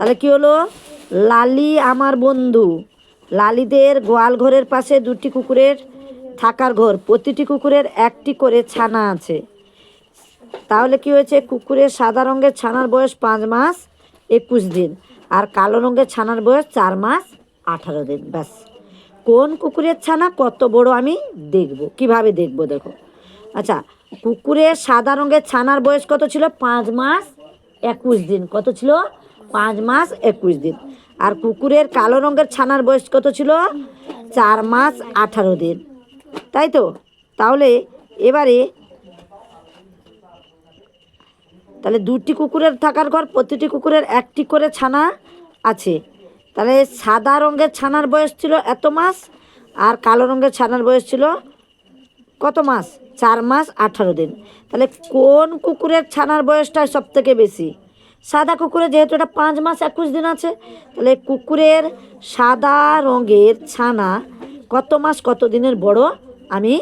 তাহলে কি হলো? লালি আমার বন্ধু। লালিদের গোয়াল ঘরের পাশে দুটি কুকুরের থাকার ঘর। প্রতিটি কুকুরের একটি করে ছানা আছে। তাহলে কি হয়েছে? কুকুরের সাদা রঙের ছানার বয়স পাঁচ মাস, একুশ দিন। আর কালো রঙের ছানার বয়স চার মাস, আঠারো দিন। ব্যাস। কোন কুকুরের ছানা? কত বড় আমি দেখব। কীভাবে দেখব দেখো। আচ্ছা কুকুরের সাদা রঙের ছানার বয়স কত ছিল? পাঁচ মাস, একুশ দিন। কত ছিল? পাঁচ মাস একুশ দিন। আর কুকুরের কালো রঙের ছানার বয়স কত ছিল? চার মাস আঠারো দিন। তাই তো? তাহলে এবারে তাহলে দুটি কুকুরের থাকার ঘর, প্রতিটি কুকুরের একটি করে ছানা আছে। তাহলে সাদা রঙের ছানার বয়স ছিল এত মাস? আর কালো রঙের ছানার বয়স ছিল কত মাস? চার মাস আঠারো দিন। তাহলে কোন কুকুরের ছানার বয়সটা সব থেকে বেশি? সাদা কুকুরে যেহেতু এটা পাঁচ মাস একুশ দিন আছে, তাহলে কুকুরের সাদা রঙের ছানা কত মাস কত দিনের বড় আমি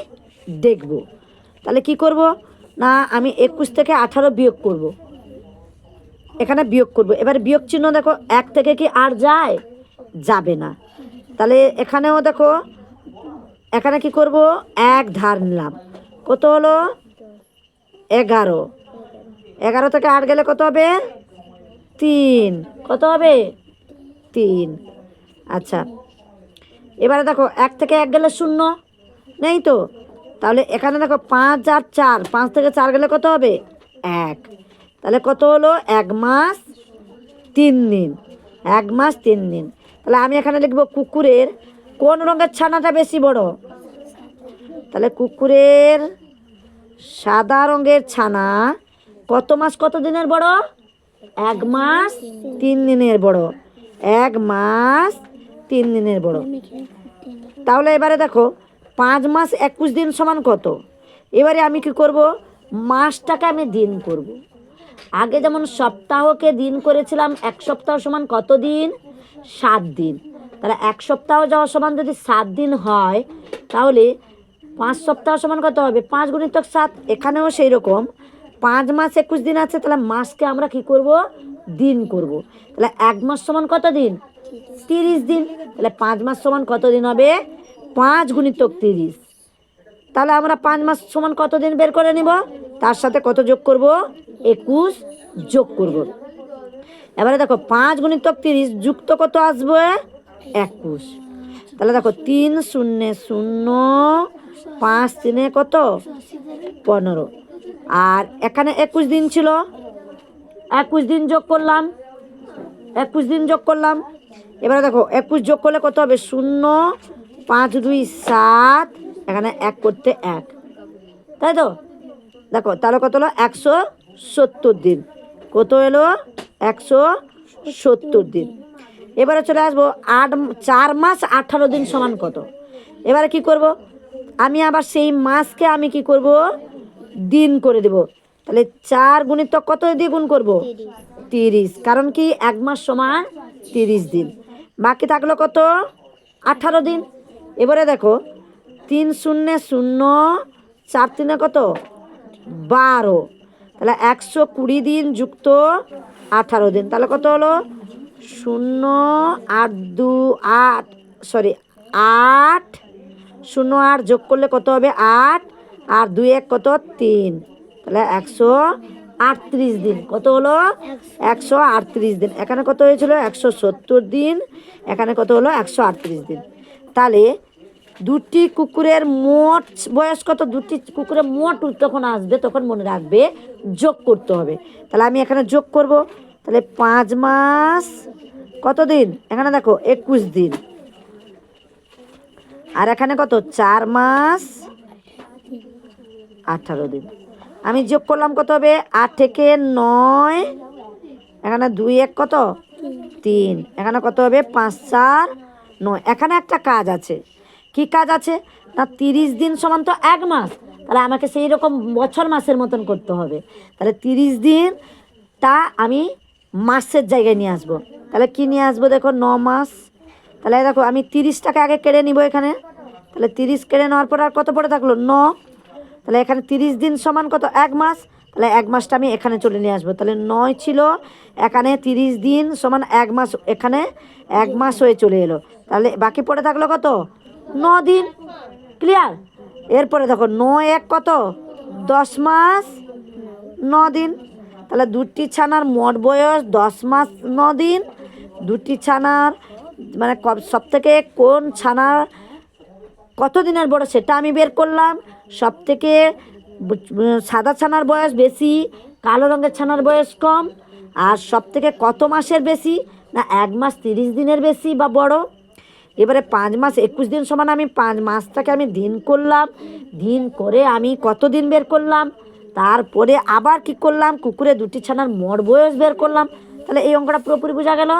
দেখব। তাহলে কি করব? না, আমি একুশ থেকে আঠারো বিয়োগ করব। এখানে বিয়োগ করব। এবার বিয়োগ চিহ্ন দেখো, এক থেকে কি আর যায়? যাবে না। তাহলে এখানেও দেখো, এখানে কি করব? এক ধার নিলাম। কত হলো? এগারো। এগারো থেকে আট গেলে কত হবে? তিন। কত হবে? তিন। আচ্ছা। এবারে দেখো, এক থেকে এক গেলে শূন্য। নেই তো? তাহলে এখানে দেখো পাঁচ আর চার। পাঁচ থেকে চার গেলে কত হবে? এক। তাহলে কত হলো? এক মাস তিন দিন। এক মাস তিন দিন। তাহলে আমি এখানে লিখব কুকুরের কোন রঙের ছানাটা বেশি বড়? তাহলে কুকুরের সাদা রঙের ছানা কত মাস কত দিনের বড়? এক মাস, তিন দিনের বড়। এক মাস, তিন দিনের বড়। তাহলে এবারে দেখো, পাঁচ মাস একুশ দিন সমান কত? এবারে আমি কি করব? মাসটাকে আমি দিন করব। আগে যেমন সপ্তাহকে দিন করেছিলাম, এক সপ্তাহ সমান কত দিন? সাত দিন। তাহলে এক সপ্তাহ যাওয়া সমান যদি সাত দিন হয়, তাহলে পাঁচ সপ্তাহ সমান কত হবে? পাঁচ গুণিতক সাত, এখানেও সেই রকম। পাঁচ মাস একুশ দিন আছে, তাহলে মাসকে আমরা কি করব? দিন করব। তাহলে এক মাস সমান কত দিন? তিরিশ দিন। তাহলে পাঁচ মাস সমান কত দিন হবে? পাঁচ গুণিতক তিরিশ। তাহলে আমরা পাঁচ মাস সমান কত দিন বের করে নিব? তার সাথে কত যোগ করব? একুশ যোগ করব। এবারে দেখো, পাঁচ গুণিতক তিরিশ যুক্ত কত আসবে? একুশ। তাহলে দেখো, তিন শূন্য শূন্য, পাঁচ তিনে কত? পনেরো। আর এখানে একুশ দিন ছিল। একুশ দিন যোগ করলাম। একুশ দিন যোগ করলাম। এবারে দেখো, একুশ যোগ করলে কত হবে? শূন্য, পাঁচ, দুই, সাত, এখানে এক করতে এক। তাই তো? দেখো, তাহলে কত হলো? একশো সত্তর দিন। কত এলো? একশো সত্তর দিন। এবারে চলে আসব, আট, চার মাস আঠারো দিন সমান কত? এবারে কি করব? আমি আবার সেই মাসকে আমি কি করব? দিন করে দেব। তাহলে চার গুণিত কত দিয়ে গুণ করব? তিরিশ। কারণ কি? এক মাস সমান তিরিশ দিন। বাকি থাকল কত? আঠারো দিন। এবারে দেখো, তিন শূন্য শূন্য, চার তিনে কত? বারো। তাহলে একশো কুড়ি দিন যুক্ত আঠারো দিন। তাহলে কত হলো? শূন্য আট দু আট, সরি, আট। শূন্য আট যোগ করলে কত হবে? আট। আর দুই এক কত? তিন। তাহলে একশো আটত্রিশ দিন। কত হলো? একশো আটত্রিশ দিন। এখানে কত হয়েছিল? একশো সত্তর দিন। এখানে কত হলো? একশো আটত্রিশ দিন। তাহলে দুটি কুকুরের মোট বয়স কত? দুটি কুকুরের মোট যখন আসবে, তখন মনে রাখবে যোগ করতে হবে। তাহলে আমি এখানে যোগ করব। তাহলে পাঁচ মাস কত দিন? এখানে দেখো, একুশ দিন। আর এখানে কত? চার মাস আঠারো দিন। আমি যোগ করলাম কত হবে? আট থেকে নয়। এখানে দুই এক কত? তিন। এখানে কত হবে? পাঁচ, চার, নয়। এখানে একটা কাজ আছে। কি কাজ আছে? না, তিরিশ দিন সমান তো এক মাস। তাহলে আমাকে সেই রকম বছর মাসের মতন করতে হবে। তাহলে তিরিশ দিন তা আমি মাসের জায়গায় নিয়ে আসব। তাহলে কি নিয়ে আসব দেখো? ন মাস। তাহলে দেখো, আমি তিরিশ টাকা আগে কেড়ে নিব এখানে। তাহলে তিরিশ কেড়ে নেওয়ার পর আর কত পড়ে থাকল? ন। তাহলে এখানে তিরিশ দিন সমান কত? এক মাস? তাহলে এক মাসটা আমি এখানে চলে নিয়ে আসব। তাহলে নয় ছিল, এখানে তিরিশ দিন সমান এক মাস, এখানে এক মাস হয়ে চলে এলো। তাহলে বাকি পড়ে থাকল কত? ন দিন। ক্লিয়ার এরপরে দেখো, নয় এক কত? দশ মাস, ন দিন। তাহলে দুটি ছানার মোট বয়স দশ মাস, ন দিন। দুটি ছানার মানে সব থেকে কোন ছানার কত দিনের বড়, সেটা আমি বের করলাম। সব থেকে সাদা ছানার বয়স বেশি, কালো রঙের ছানার বয়স কম। আর সব থেকে কত মাসের বেশি? না, এক মাস তিরিশ দিনের বেশি বা বড়। এবারে পাঁচ মাস, একুশ দিন সমান আমি পাঁচ মাসটাকে আমি দিন করলাম। দিন করে আমি কত দিন বের করলাম? তারপরে আবার কি করলাম? কুকুরে দুটি ছানার মোট বয়স বের করলাম। তাহলে এই অঙ্কটা পুরোপুরি বোঝা গেল।